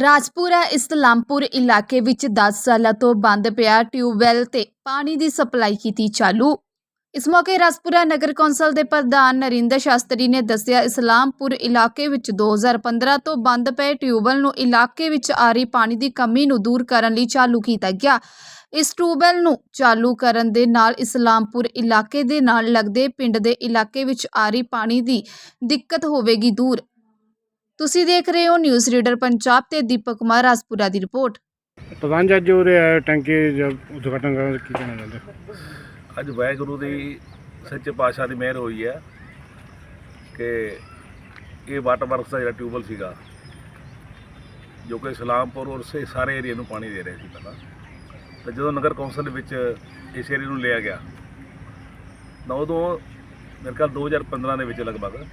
ਰਾਜਪੁਰਾ ਇਸਲਾਮਪੁਰ ਇਲਾਕੇ ਵਿੱਚ 10 ਸਾਲਾਂ ਤੋਂ ਬੰਦ ਪਿਆ ਟਿਊਬਵੈੱਲ ਤੇ ਪਾਣੀ ਦੀ ਸਪਲਾਈ ਕੀਤੀ ਚਾਲੂ। ਇਸ ਮੌਕੇ ਰਾਜਪੁਰਾ ਨਗਰ ਕੌਂਸਲ ਦੇ ਪ੍ਰਧਾਨ ਨਰਿੰਦਰ ਸ਼ਾਸਤਰੀ ਨੇ ਦੱਸਿਆ ਇਸਲਾਮਪੁਰ ਇਲਾਕੇ ਵਿੱਚ 2015 ਤੋਂ ਬੰਦ ਪਏ ਟਿਊਬਵੈੱਲ ਨੂੰ ਇਲਾਕੇ ਵਿੱਚ ਆ ਰਹੀ ਪਾਣੀ ਦੀ ਕਮੀ ਨੂੰ ਦੂਰ ਕਰਨ ਲਈ ਚਾਲੂ ਕੀਤਾ ਗਿਆ। ਇਸ ਟਿਊਬਵੈੱਲ ਨੂੰ ਚਾਲੂ ਕਰਨ ਦੇ ਨਾਲ ਇਸਲਾਮਪੁਰ ਇਲਾਕੇ ਦੇ ਨਾਲ ਲੱਗਦੇ ਪਿੰਡ ਦੇ ਇਲਾਕੇ ਵਿੱਚ ਆ ਰਹੀ ਪਾਣੀ ਦੀ ਦਿੱਕਤ ਹੋਵੇਗੀ ਦੂਰ। ਤੁਸੀਂ ਦੇਖ ਰਹੇ ਹੋ ਨਿਊਜ਼ ਰੀਡਰ ਪੰਜਾਬ ਤੇ ਦੀਪਕ ਕੁਮਾਰ ਰਾਜਪੁਰਾ ਦੀ ਰਿਪੋਰਟ। ਪ੍ਰਧਾਨ ਜੀ ਅੱਜ ਆਏ ਟੈਂਕੀ ਜਦ ਉਦਘਾਟਨ ਕਰਨ ਕੀ ਕਹਿਣਾ ਚਾਹੁੰਦੇ? ਅੱਜ ਵਾਹਿਗੁਰੂ ਦੀ ਸੱਚੇ ਪਾਤਸ਼ਾਹ ਦੀ ਮਿਹਰ ਹੋਈ ਹੈ ਕਿ ਇਹ ਵਾਟਰ ਵਰਕਸ ਦਾ ਜਿਹੜਾ ਟਿਊਬਲ ਸੀਗਾ ਜੋ ਕਿ ਇਸਲਾਮਪੁਰ ਔਰ ਸੇ ਸਾਰੇ ਏਰੀਆ ਨੂੰ ਪਾਣੀ ਦੇ ਰਿਹਾ ਸੀ ਪਹਿਲਾਂ। ਤੇ ਜਦੋਂ ਨਗਰ ਕੌਂਸਲ ਦੇ ਵਿੱਚ ਇਸ ਏਰੀਆ ਨੂੰ ਲਿਆ ਗਿਆ ਤਾਂ ਉਦੋਂ ਮੇਰੇ ਖਿਆਲ 2015 ਦੇ ਵਿੱਚ ਲਗਭਗ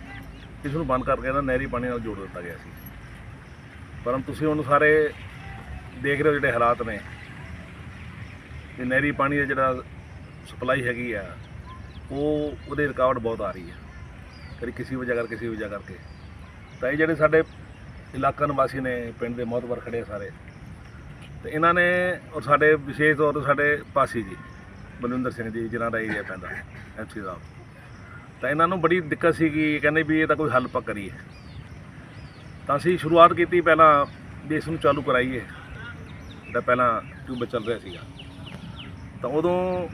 ਇਸ ਨੂੰ ਬੰਦ ਕਰਕੇ ਨਾ ਨਹਿਰੀ ਪਾਣੀ ਨਾਲ ਜੋੜ ਦਿੱਤਾ ਗਿਆ ਸੀ। ਪਰ ਹੁਣ ਤੁਸੀਂ ਹੁਣ ਸਾਰੇ ਦੇਖ ਰਹੇ ਹੋ ਜਿਹੜੇ ਹਾਲਾਤ ਨੇ। ਕਿ ਨਹਿਰੀ ਪਾਣੀ ਦਾ ਜਿਹੜਾ ਸਪਲਾਈ ਹੈਗੀ ਆ, ਉਹ ਉਹਦੇ ਰਿਕਾਰਡ ਬਹੁਤ ਆ ਰਹੀ ਹੈ ਕਦੀ ਕਿਸੇ ਵਜ੍ਹਾ ਕਰਕੇ, ਕਿਸੇ ਵਜ੍ਹਾ ਕਰਕੇ। ਤਾਂ ਇਹ ਜਿਹੜੇ ਸਾਡੇ ਇਲਾਕਾ ਨਿਵਾਸੀ ਨੇ, ਪਿੰਡ ਦੇ ਮੋਹਤਵਰ ਖੜੇ ਸਾਰੇ। ਤੇ ਇਹਨਾਂ ਨੇ ਔਰ ਸਾਡੇ ਵਿਸ਼ੇਸ਼ ਤੌਰ ਤੇ ਸਾਡੇ ਪਾਸੀ ਜੀ, ਬਲਵਿੰਦਰ ਸਿੰਘ ਜੀ, ਜਿਨ੍ਹਾਂ ਦਾ ਏਰੀਆ ਪੈਂਦਾ ਐਮਸੀ ਸਾਹਿਬ। ਤਾਂ ਇਹਨਾਂ ਨੂੰ ਬੜੀ ਦਿੱਕਤ ਸੀਗੀ ਕਹਿੰਦੇ ਵੀ ਇਹ ਤਾਂ ਕੋਈ ਹੱਲ ਪਾ ਕਰੀਏ ਤਾਂ ਅਸੀਂ ਸ਼ੁਰੂਆਤ ਕੀਤੀ ਪਹਿਲਾਂ ਵੀ ਇਸ ਨੂੰ ਚਾਲੂ ਕਰਾਈਏ। ਜਿਹੜਾ ਪਹਿਲਾਂ ਟਿਊਬ ਚੱਲ ਰਿਹਾ ਸੀਗਾ। ਤਾਂ ਉਦੋਂ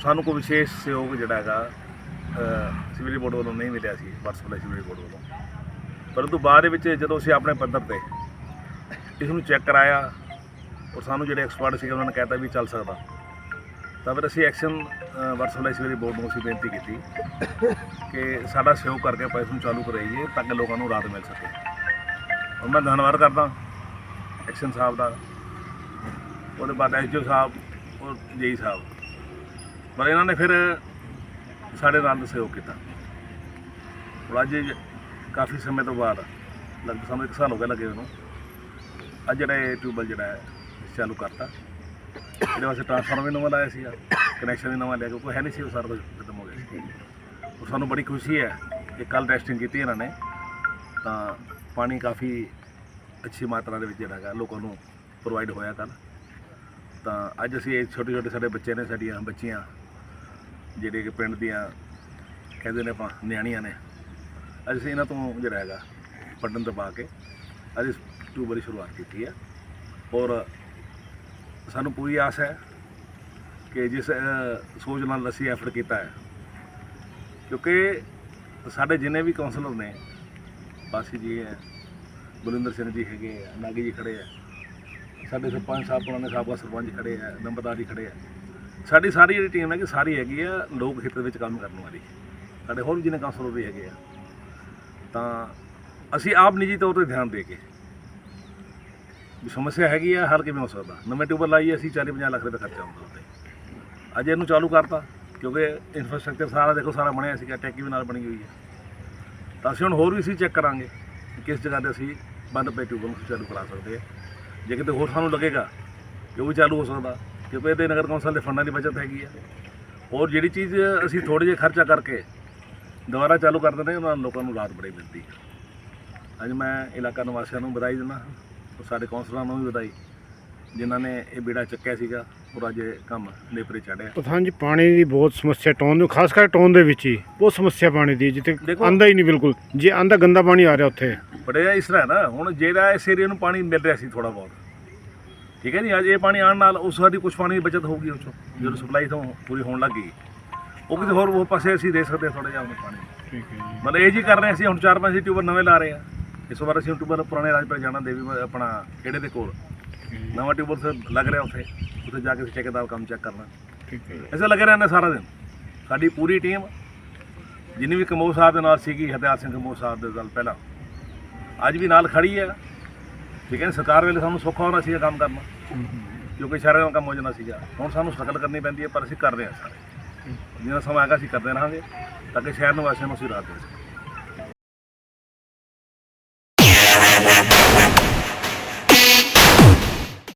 ਸਾਨੂੰ ਕੋਈ ਵਿਸ਼ੇਸ਼ ਸਹਿਯੋਗ ਜਿਹੜਾ ਹੈਗਾ ਅ, ਸਿਵਲ ਬੋਰਡ ਵੱਲੋਂ ਨਹੀਂ ਮਿਲਿਆ ਸੀ ਵਾਟਰ ਸਪਲਾਈ ਸਿਵਲ ਬੋਰਡ ਵੱਲੋਂ। ਪਰੰਤੂ ਬਾਅਦ ਵਿੱਚ ਜਦੋਂ ਅਸੀਂ ਆਪਣੇ ਪੱਧਰ ਤੇ ਇਸ ਨੂੰ ਚੈੱਕ ਕਰਾਇਆ ਔਰ ਸਾਨੂੰ ਜਿਹੜੇ ਐਕਸਪਰਟ ਸੀਗੇ ਉਹਨਾਂ ਨੇ ਕਹਿਤਾ ਵੀ ਚੱਲ ਸਕਦਾ। ਤਾਂ ਫਿਰ ਅਸੀਂ action water supply civil board ਨੂੰ ਅਸੀਂ ਬੇਨਤੀ ਕੀਤੀ ਕਿ ਸਾਡਾ ਸਹਿਯੋਗ ਕਰਕੇ ਆਪਾਂ ਇਸ ਨੂੰ ਚਾਲੂ ਕਰਾਈਏ ਤਾਂ ਕਿ ਲੋਕਾਂ ਨੂੰ ਰਾਹਤ ਮਿਲ ਸਕੇ। ਔਰ ਮੈਂ ਧੰਨਵਾਦ ਕਰਦਾ ਐਕਸ਼ਨ ਸਾਹਿਬ ਦਾ, ਉਹਦੇ ਬਾਅਦ ਐਸਡੀਓ ਸਾਹਿਬ ਔਰ ਜੇਈ ਸਾਹਿਬ। ਪਰ ਇਹਨਾਂ ਨੇ ਫਿਰ ਸਾਡੇ ਨਾਲ ਸਹਿਯੋਗ ਕੀਤਾ। ਔਰ ਅੱਜ ਕਾਫੀ ਸਮੇਂ ਤੋਂ ਬਾਅਦ, ਲਗਭਗ ਸਾਨੂੰ ਇੱਕ ਸਾਲ ਹੋ ਗਿਆ ਲੱਗੇ ਉਹਨੂੰ ਅੱਜ ਜਿਹੜਾ ਇਹ ਟਿਊਬਲ ਜਿਹੜਾ ਹੈ ਚਾਲੂ ਕਰਤਾ। ਇਹਦੇ ਵਾਸਤੇ ਟ੍ਰਾਂਸਫਾਰਮਰ ਵੀ ਨਵਾਂ ਲਾਇਆ ਸੀਗਾ ਕਨੈਕਸ਼ਨ ਵੀ ਨਵਾਂ ਲਿਆ ਕਿਉਂਕਿ ਹੈ ਨਹੀਂ ਸੀ ਉਹ ਸਾਰਾ ਕੁਝ ਖਤਮ ਹੋ ਗਿਆ ਸੀ। ਔਰ ਸਾਨੂੰ ਬੜੀ ਖੁਸ਼ੀ ਹੈ ਕਿ ਕੱਲ ਟੈਸਟਿੰਗ ਕੀਤੀ ਇਹਨਾਂ ਨੇ। ਤਾਂ ਪਾਣੀ ਕਾਫੀ ਅੱਛੀ ਮਾਤਰਾ ਦੇ ਵਿੱਚ ਜਿਹੜਾ ਹੈਗਾ, ਲੋਕਾਂ ਨੂੰ ਪ੍ਰੋਵਾਈਡ ਹੋਇਆ ਕੱਲ ਤਾਂ ਅੱਜ ਅਸੀਂ ਇਹ ਛੋਟੇ ਛੋਟੇ ਸਾਡੇ ਬੱਚੇ ਨੇ, ਸਾਡੀਆਂ ਬੱਚੀਆਂ, ਜਿਹੜੇ ਕਿ ਪਿੰਡ ਦੀਆਂ ਕਹਿੰਦੇ ਨੇ ਆਪਾਂ, ਨਿਆਣੀਆਂ ਨੇ। ਅੱਜ ਅਸੀਂ ਇਹਨਾਂ ਤੋਂ ਜਿਹੜਾ ਹੈਗਾ ਪੜਨ ਦਬਾ ਕੇ ਅੱਜ ਇਸ ਟਿਊਬ ਦੀ ਸ਼ੁਰੂਆਤ ਕੀਤੀ ਹੈ। ਔਰ ਸਾਨੂੰ ਪੂਰੀ ਆਸ ਹੈ ਕਿ ਜਿਸ ਸੋਚ ਨਾਲ ਅਸੀਂ ਐਫਰਟ ਕੀਤਾ ਹੈ। ਕਿਉਂਕਿ ਸਾਡੇ ਜਿੰਨੇ ਵੀ ਕਾਉਂਸਲਰ ਨੇ, ਬਾਸੀ ਜੀ ਹੈ ਬਲਿੰਦਰ ਸਿੰਘ ਜੀ ਹੈਗੇ ਆ ਨਾਗੀ ਜੀ ਖੜੇ ਆ ਸਾਡੇ ਸਰਪੰਚ ਸਾਹਿਬ ਪੁਰਾਣੇ ਸਾਬਕਾ ਸਰਪੰਚ ਖੜੇ ਆ ਨੰਬਰਦਾਰ ਜੀ ਖੜੇ ਆ ਸਾਡੀ ਸਾਰੀ ਜਿਹੜੀ ਟੀਮ ਹੈ ਕਿ ਸਾਰੀ ਹੈਗੀ ਆ ਲੋਕ ਹਿੱਤ ਵਿੱਚ ਕੰਮ ਕਰਨ ਵਾਲੀ। ਸਾਡੇ ਹੋਰ ਵੀ ਜਿਹਨੇ ਕਾਉਂਸਲਰ ਵੀ ਹੈਗੇ ਆ, ਤਾਂ ਅਸੀਂ ਆਪ ਨਿੱਜੀ ਤੌਰ ਤੇ ਧਿਆਨ ਦੇ ਕੇ ਵੀ ਸਮੱਸਿਆ ਹੈਗੀ ਆ, ਹੱਲ ਕਿਵੇਂ ਹੋ ਸਕਦਾ? ਨਵੇਂ ਟਿਊਬਰ ਲਾਈਏ ਅਸੀਂ 40 50 ਲੱਖ ਰੁਪਏ ਖਰਚਾ ਹੁੰਦਾ ਉੱਤੇ ਅੱਜ ਇਹਨੂੰ ਚਾਲੂ ਕਰਤਾ, ਕਿਉਂਕਿ ਇਨਫਰਾਸਟ੍ਰਕਚਰ ਸਾਰਾ ਦੇਖੋ, ਸਾਰਾ ਬਣਿਆ ਸੀਗਾ, ਟੈਕੀ ਵੀ ਨਾਲ ਬਣੀ ਹੋਈ ਹੈ ਤਾਂ ਅਸੀਂ ਹੁਣ ਹੋਰ ਵੀ ਅਸੀਂ ਚੈੱਕ ਕਰਾਂਗੇ ਕਿ ਕਿਸ ਜਗ੍ਹਾ ਤੇ ਅਸੀਂ ਬੰਦ ਪਏ ਟਿਊਬਰ ਨੂੰ ਚਾਲੂ ਕਰਾ ਸਕਦੇ ਹਾਂ ਜੇ ਕਿਤੇ ਹੋਰ ਸਾਨੂੰ ਲੱਗੇਗਾ ਕਿ ਉਹ ਵੀ ਚਾਲੂ ਹੋ ਸਕਦਾ, ਕਿਉਂਕਿ ਇਹਦੇ ਨਗਰ ਕੌਂਸਲ ਦੇ ਫੰਡਾਂ ਦੀ ਬਚਤ ਹੈਗੀ ਆ। ਹੋਰ ਜਿਹੜੀ ਚੀਜ਼ ਅਸੀਂ ਥੋੜੇ ਜਿਹਾ ਖਰਚਾ ਕਰਕੇ ਦੁਬਾਰਾ ਚਾਲੂ ਕਰ ਦਿੰਦੇ ਉਹਨਾਂ ਲੋਕਾਂ ਨੂੰ ਰਾਹਤ ਬੜੀ ਮਿਲਦੀ ਹੈ ਅੱਜ ਮੈਂ ਇਲਾਕਾ ਨਿਵਾਸੀਆਂ ਨੂੰ ਵਧਾਈ ਦਿੰਦਾ ਹਾਂ। ਸਾਡੇ ਕੌਂਸਲਰਾਂ ਨੂੰ ਵੀ ਵਧਾਈ ਜਿਨ੍ਹਾਂ ਨੇ ਇਹ ਬੇੜਾ ਚੱਕਿਆ ਸੀਗਾ ਔਰ ਅੱਜ ਇਹ ਕੰਮ ਨੇਪਰੇ ਚੜਿਆ ਪ੍ਰਧਾਨ ਜੀ ਪਾਣੀ ਦੀ ਬਹੁਤ ਸਮੱਸਿਆ ਟੋਨ ਨੂੰ ਖਾਸ ਕਰ ਟੋਨ ਦੇ ਵਿੱਚ ਹੀ ਬਹੁਤ ਸਮੱਸਿਆ ਪਾਣੀ ਦੀ ਜਿੱਥੇ ਦੇਖੋ- ਆਂਦਾ ਹੀ ਨਹੀਂ ਬਿਲਕੁਲ। ਜੇ ਆਂਦਾ ਗੰਦਾ ਪਾਣੀ ਆ ਰਿਹਾ ਉੱਥੇ। ਬੜੇ ਇਸ ਤਰ੍ਹਾਂ ਨਾ ਹੁਣ ਜਿਹੜਾ ਇਸ ਏਰੀਆ ਨੂੰ ਪਾਣੀ ਮਿਲ ਰਿਹਾ ਸੀ ਥੋੜਾ ਬਹੁਤ। ਠੀਕ ਹੈ ਜੀ ਅੱਜ ਇਹ ਪਾਣੀ ਆਉਣ ਨਾਲ ਉਸ ਵਾਰੀ ਕੁਝ ਪਾਣੀ ਦੀ ਬਚਤ ਹੋਊਗੀ ਉਸ ਚੋਂ ਜਦੋਂ ਸਪਲਾਈ ਤੋਂ ਪੂਰੀ ਹੋਣ ਲੱਗੀ ਉਹ ਕਿਤੇ ਹੋਰ ਉਹ ਪਾਸੇ ਅਸੀਂ ਦੇ ਸਕਦੇ ਥੋੜਾ ਜਿਹਾ ਉਹਨੂੰ ਪਾਣੀ। ਠੀਕ ਹੈ ਜੀ। ਮਤਲਬ ਇਹ ਜੀ ਕਰ ਰਹੇ ਅਸੀਂ ਹੁਣ ਚਾਰ ਪੰਜ ਟਿਊਬਰ ਨਵੇਂ ਲਾ ਰਹੇ ਆ ਇਸ ਵਾਰ ਅਸੀਂ ਟਿਊਬਰ ਪੁਰਾਣੇ ਰਾਜਪੁਰ ਜਾਣਾ ਦੇਵੀ ਮ- ਆਪਣਾ ਕਿਹੜੇ ਦੇ ਕੋਲ ਨਵਾਂ ਟਿਊਬਰ ਤੇ ਲੱਗ ਰਿਹਾ ਉੱਥੇ। ਉੱਥੇ ਜਾ ਕੇ ਅਸੀਂ ਠੇਕੇਦਾਰ ਕੰਮ ਚੈੱਕ ਕਰਨਾ। ਠੀਕ ਹੈ ਐਸੇ ਲੱਗੇ ਰਹਿੰਦੇ ਸਾਰਾ ਦਿਨ। ਸਾਡੀ ਪੂਰੀ ਟੀਮ ਜਿੰਨੀ ਵੀ ਕਮੋਹ ਸਾਹਿਬ ਦੇ ਨਾਲ ਸੀਗੀ ਹਰਦਿਆਲ ਸਿੰਘ ਕਮੋਹ ਸਾਹਿਬ ਦੇ ਨਾਲ ਪਹਿਲਾਂ ਅੱਜ ਵੀ ਨਾਲ ਖੜੀ ਹੈ। ਠੀਕ ਹੈ ਨਾ, ਸਰਕਾਰ ਵੇਲੇ ਸਾਨੂੰ ਸੌਖਾ ਹੋਣਾ ਸੀਗਾ ਕੰਮ ਕਰਨਾ। ਕਿਉਂਕਿ ਸ਼ਹਿਰਾਂ ਦਾ ਕੰਮ ਹੋ ਜਾਣਾ ਸੀਗਾ। ਹੁਣ ਸਾਨੂੰ ਸਟਰਗਲ ਕਰਨੀ ਪੈਂਦੀ ਹੈ ਪਰ ਅਸੀਂ ਕਰ ਰਹੇ ਹਾਂ ਸਾਰੇ। ਜਿੰਨਾ ਸਮਾਂ ਹੈਗਾ ਅਸੀਂ ਕਰਦੇ ਰਹਾਂਗੇ ਤਾਂ ਕਿ ਸ਼ਹਿਰ ਨਿਵਾਸੀਆਂ ਨੂੰ ਅਸੀਂ ਰਾਹਤ ਦੇ ਸਕੀਏ।